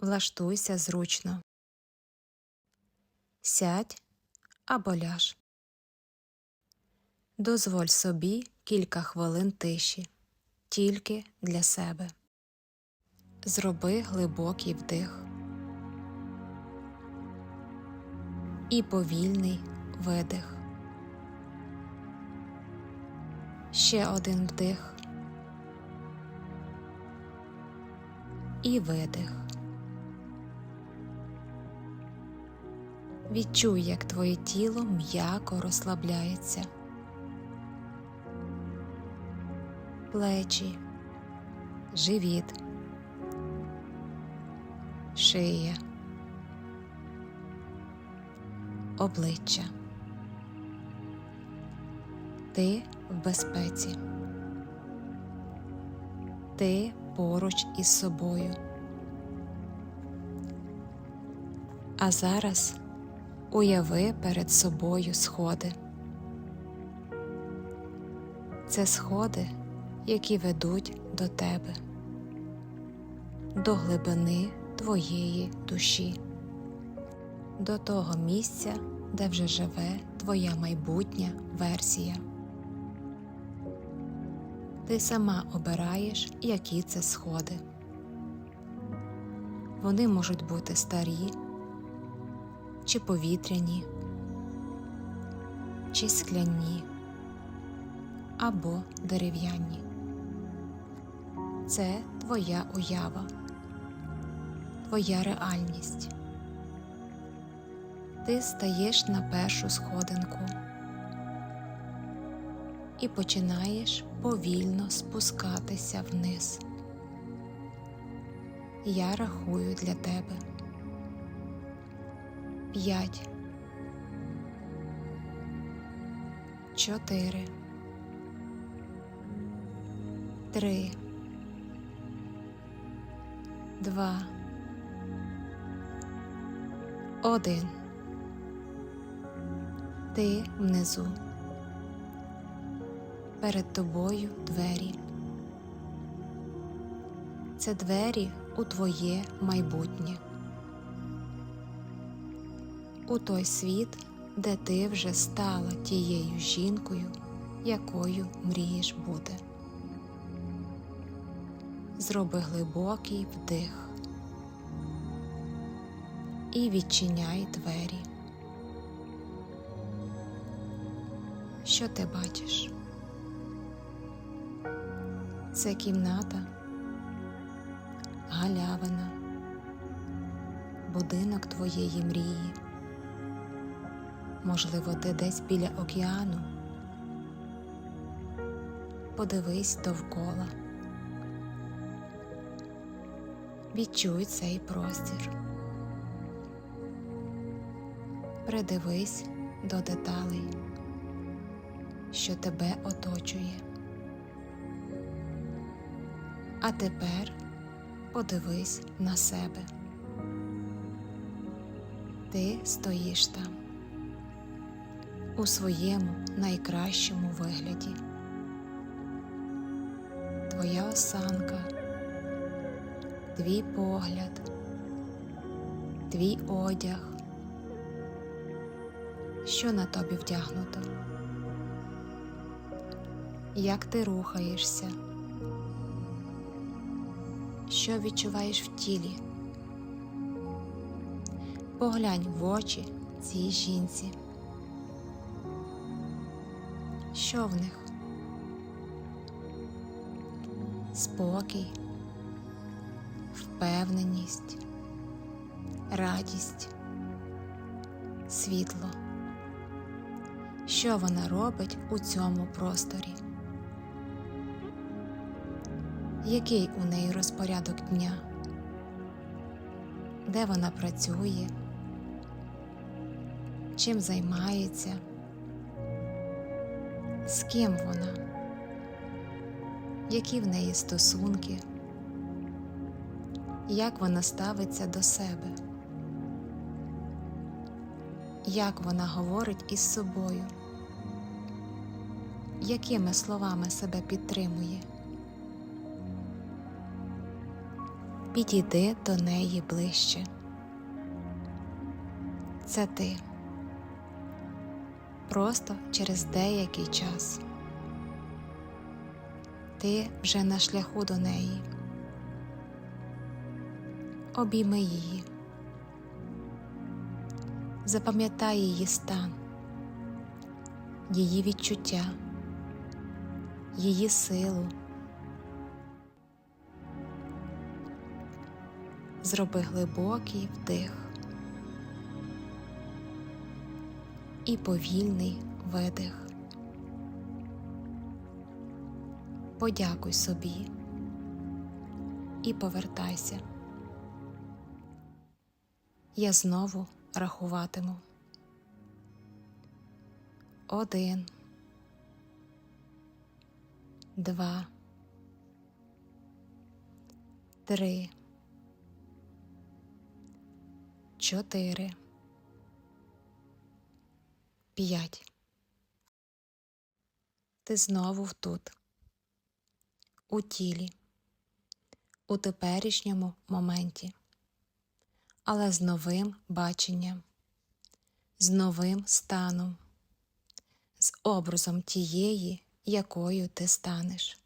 Влаштуйся зручно. Сядь або ляж. Дозволь собі кілька хвилин тиші тільки для себе. Зроби глибокий вдих і повільний видих. Ще один вдих і видих. Відчуй, як твоє тіло м'яко розслабляється. Плечі, живіт, шия, обличчя. Ти в безпеці. Ти поруч із собою. А зараз уяви перед собою сходи. Це сходи, які ведуть до тебе, до глибини твоєї душі, до того місця, де вже живе твоя майбутня версія. Ти сама обираєш, які це сходи. Вони можуть бути старі чи повітряні, чи скляні або дерев'яні. Це твоя уява, твоя реальність. Ти стаєш на першу сходинку і починаєш повільно спускатися вниз. Я рахую для тебе п'ять, чотири, три, два, один. Ти внизу. Перед тобою двері. Це двері у твоє майбутнє у той світ, де ти вже стала тією жінкою, якою мрієш бути. Зроби глибокий вдих і відчиняй двері. Що ти бачиш? Це кімната, галявина, будинок твоєї мрії. Можливо, ти десь біля океану. Подивись довкола. Відчуй цей простір. Придивись до деталей, що тебе оточує. А тепер подивись на себе. Ти стоїш там у своєму найкращому вигляді. Твоя осанка, твій погляд, твій одяг, що на тобі вдягнуто, як ти рухаєшся, що відчуваєш в тілі. Поглянь в очі цій жінці. Що в них? Спокій, впевненість, радість, світло. Що вона робить у цьому просторі? Який у неї розпорядок дня? Де вона працює? Чим займається? З ким вона, які в неї стосунки, як вона ставиться до себе, як вона говорить із собою, якими словами себе підтримує. підійди до неї ближче. Це ти. Просто через деякий час. Ти вже на шляху до неї. Обійми її. Запам'ятай її стан, її відчуття, її силу. Зроби глибокий вдих і повільний видих. Подякуй собі і повертайся. Я знову рахуватиму. Один, два, три, чотири, п'ять. Ти знову тут, у тілі, у теперішньому моменті. Але з новим баченням, з новим станом, з образом тієї, якою ти станеш.